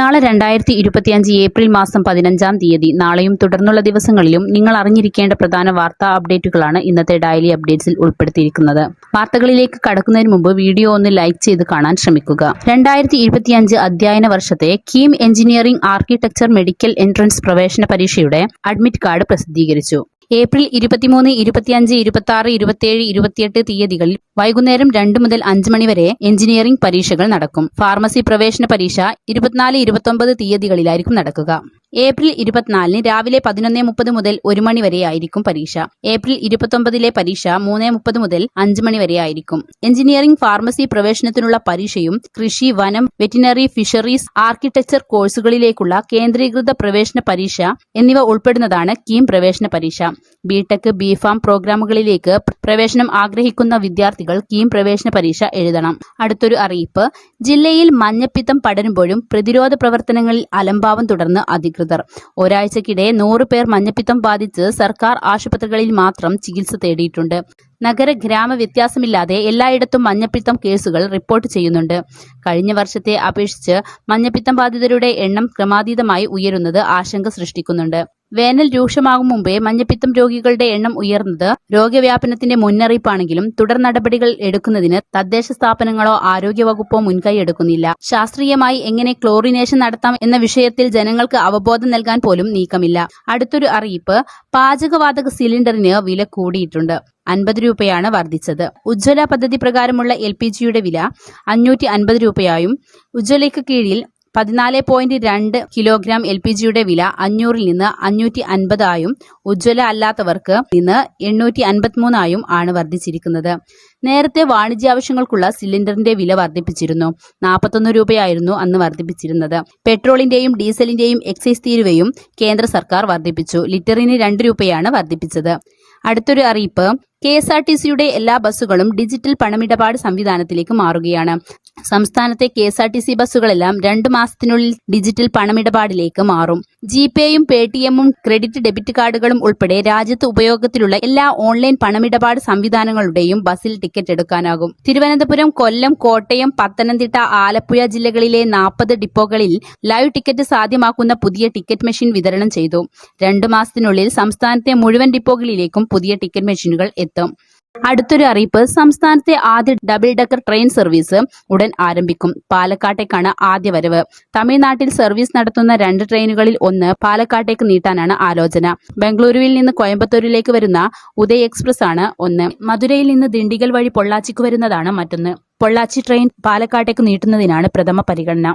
നാളെ രണ്ടായിരത്തി ഇരുപത്തിയഞ്ച് ഏപ്രിൽ മാസം പതിനഞ്ചാം തീയതി. നാളെയും തുടർന്നുള്ള ദിവസങ്ങളിലും നിങ്ങൾ അറിഞ്ഞിരിക്കേണ്ട പ്രധാന വാർത്താ അപ്ഡേറ്റുകളാണ് ഇന്നത്തെ ഡയലി അപ്ഡേറ്റ്സിൽ ഉൾപ്പെടുത്തിയിരിക്കുന്നത്. വാർത്തകളിലേക്ക് കടക്കുന്നതിന് മുമ്പ് വീഡിയോ ഒന്ന് ലൈക്ക് ചെയ്ത് കാണാൻ ശ്രമിക്കുക. രണ്ടായിരത്തി ഇരുപത്തിയഞ്ച് അധ്യയന വർഷത്തെ KEAM engineering architecture medical entrance പ്രവേശന പരീക്ഷയുടെ അഡ്മിറ്റ് കാർഡ് പ്രസിദ്ധീകരിച്ചു. ഏപ്രിൽ ഇരുപത്തിമൂന്ന് ഇരുപത്തിയഞ്ച് ഇരുപത്തി ആറ് ഇരുപത്തിയേഴ് ഇരുപത്തിയെട്ട് തീയതികളിൽ വൈകുന്നേരം രണ്ട് മുതൽ അഞ്ച് മണി വരെ എഞ്ചിനീയറിംഗ് പരീക്ഷകൾ നടക്കും. ഫാർമസി പ്രവേശന പരീക്ഷ ഇരുപത്തിനാല് ഇരുപത്തൊമ്പത് തീയതികളിലായിരിക്കും നടക്കുക. ഏപ്രിൽ ഇരുപത്തിനാലിന് രാവിലെ പതിനൊന്നേ മുപ്പത് മുതൽ ഒരു മണി വരെയായിരിക്കും പരീക്ഷ. ഏപ്രിൽ ഇരുപത്തൊമ്പതിലെ പരീക്ഷ മൂന്നേ മുപ്പത് മുതൽ അഞ്ച് മണി വരെ ആയിരിക്കും എഞ്ചിനീയറിംഗ് ഫാർമസി പ്രവേശനത്തിനുള്ള പരീക്ഷയും കൃഷി വനം വെറ്റിനറി ഫിഷറീസ് ആർക്കിടെക്ചർ കോഴ്സുകളിലേക്കുള്ള കേന്ദ്രീകൃത പ്രവേശന പരീക്ഷ എന്നിവ ഉൾപ്പെടുന്നതാണ് കീം പ്രവേശന പരീക്ഷ. ബിടെക് ബിഫാം പ്രോഗ്രാമുകളിലേക്ക് പ്രവേശനം ആഗ്രഹിക്കുന്ന വിദ്യാർത്ഥികൾ കീം പ്രവേശന പരീക്ഷ എഴുതണം. അടുത്തൊരു അറിയിപ്പ്. ജില്ലയിൽ മഞ്ഞപ്പിത്തം പടരുമ്പോഴും പ്രതിരോധ പ്രവർത്തനങ്ങളിൽ അലംഭാവം തുടർന്ന് അധികൃതർ ഒരാഴ്ചക്കിടെ നൂറ് പേർ മഞ്ഞപ്പിത്തം ബാധിച്ച് സർക്കാർ ആശുപത്രികളിൽ മാത്രം ചികിത്സ തേടിയിട്ടുണ്ട്. നഗര ഗ്രാമ വ്യത്യാസമില്ലാതെ എല്ലായിടത്തും മഞ്ഞപ്പിത്തം കേസുകൾ റിപ്പോർട്ട് ചെയ്യുന്നുണ്ട്. കഴിഞ്ഞ വർഷത്തെ അപേക്ഷിച്ച് മഞ്ഞപ്പിത്തം ബാധിതരുടെ എണ്ണം ക്രമാതീതമായി ഉയരുന്നത് ആശങ്ക സൃഷ്ടിക്കുന്നുണ്ട്. വേനൽ രൂക്ഷമാകും മുമ്പേ മഞ്ഞപ്പിത്തം രോഗികളുടെ എണ്ണം ഉയർന്നത് രോഗവ്യാപനത്തിന്റെ മുന്നറിയിപ്പാണെങ്കിലും തുടർ നടപടികൾ എടുക്കുന്നതിന് തദ്ദേശ സ്ഥാപനങ്ങളോ ആരോഗ്യവകുപ്പോ മുൻകൈ എടുക്കുന്നില്ല. ശാസ്ത്രീയമായി എങ്ങനെ ക്ലോറിനേഷൻ നടത്താം എന്ന വിഷയത്തിൽ ജനങ്ങൾക്ക് അവബോധം നൽകാൻ പോലും നീക്കമില്ല. അടുത്തൊരു അറിയിപ്പ് പാചകവാതക സിലിണ്ടറിന് വില കൂടിയിട്ടുണ്ട്. അൻപത് രൂപയാണ് വർദ്ധിച്ചത്. ഉജ്ജ്വല പദ്ധതി പ്രകാരമുള്ള എൽ പി ജിയുടെ വില അഞ്ഞൂറ്റി അൻപത് രൂപയായും ഉജ്ജ്വലയ്ക്ക് കീഴിൽ പതിനാല് പോയിന്റ് രണ്ട് കിലോഗ്രാം എൽ പി ജിയുടെ വില അഞ്ഞൂറിൽ നിന്ന് അഞ്ഞൂറ്റി അൻപതായും ഉജ്ജ്വല അല്ലാത്തവർക്ക് നിന്ന് എണ്ണൂറ്റി അൻപത്തിമൂന്നായും ആണ് വർദ്ധിച്ചിരിക്കുന്നത്. നേരത്തെ വാണിജ്യ ആവശ്യങ്ങൾക്കുള്ള സിലിണ്ടറിന്റെ വില വർദ്ധിപ്പിച്ചിരുന്നു. നാൽപ്പത്തൊന്ന് രൂപയായിരുന്നു അന്ന് വർദ്ധിപ്പിച്ചിരുന്നത്. പെട്രോളിന്റെയും ഡീസലിന്റെയും എക്സൈസ് തീരുവയും കേന്ദ്ര സർക്കാർ വർദ്ധിപ്പിച്ചു. ലിറ്ററിന് രണ്ട് രൂപയാണ് വർദ്ധിപ്പിച്ചത്. അടുത്തൊരു അറിയിപ്പ് കെ എസ് ആർ ടി സിയുടെ എല്ലാ ബസ്സുകളും ഡിജിറ്റൽ പണമിടപാട് സംവിധാനത്തിലേക്ക് മാറുകയാണ്. സംസ്ഥാനത്തെ K S R T C ബസ്സുകളെല്ലാം രണ്ടു മാസത്തിനുള്ളിൽ ഡിജിറ്റൽ പണമിടപാടിലേക്ക് മാറും. ജിപേയും പേടിഎമ്മും ക്രെഡിറ്റ് ഡെബിറ്റ് കാർഡുകളും ഉൾപ്പെടെ രാജ്യത്ത് ഉപയോഗത്തിലുള്ള എല്ലാ ഓൺലൈൻ പണമിടപാട് സംവിധാനങ്ങളുടെയും ബസ്സിൽ ടിക്കറ്റ് എടുക്കാനാകും. തിരുവനന്തപുരം കൊല്ലം കോട്ടയം പത്തനംതിട്ട ആലപ്പുഴ ജില്ലകളിലെ നാൽപ്പത് ഡിപ്പോകളിൽ ലൈവ് ടിക്കറ്റ് സാധ്യമാക്കുന്ന പുതിയ ടിക്കറ്റ് മെഷീൻ വിതരണം ചെയ്തു. രണ്ടു മാസത്തിനുള്ളിൽ സംസ്ഥാനത്തെ മുഴുവൻ ഡിപ്പോകളിലേക്കും പുതിയ ടിക്കറ്റ് മെഷീനുകൾ എത്തും അടുത്തൊരു അറിയിപ്പ് സംസ്ഥാനത്തെ ആദ്യ ഡബിൾ ഡക്കർ ട്രെയിൻ സർവീസ് ഉടൻ ആരംഭിക്കും. പാലക്കാട്ടേക്കാണ് ആദ്യ വരവ്. തമിഴ്നാട്ടിൽ സർവീസ് നടത്തുന്ന രണ്ട് ട്രെയിനുകളിൽ ഒന്ന് പാലക്കാട്ടേക്ക് നീട്ടാനാണ് ആലോചന. ബംഗളൂരുവിൽ നിന്ന് കോയമ്പത്തൂരിലേക്ക് വരുന്ന ഉദയ് എക്സ്പ്രസ് ആണ് ഒന്ന്. മധുരയിൽ നിന്ന് ദിണ്ടിഗൽ വഴി പൊള്ളാച്ചിക്ക് വരുന്നതാണ് മറ്റൊന്ന്. പൊള്ളാച്ചി ട്രെയിൻ പാലക്കാട്ടേക്ക് നീട്ടുന്നതിനാണ് പ്രഥമ പരിഗണന.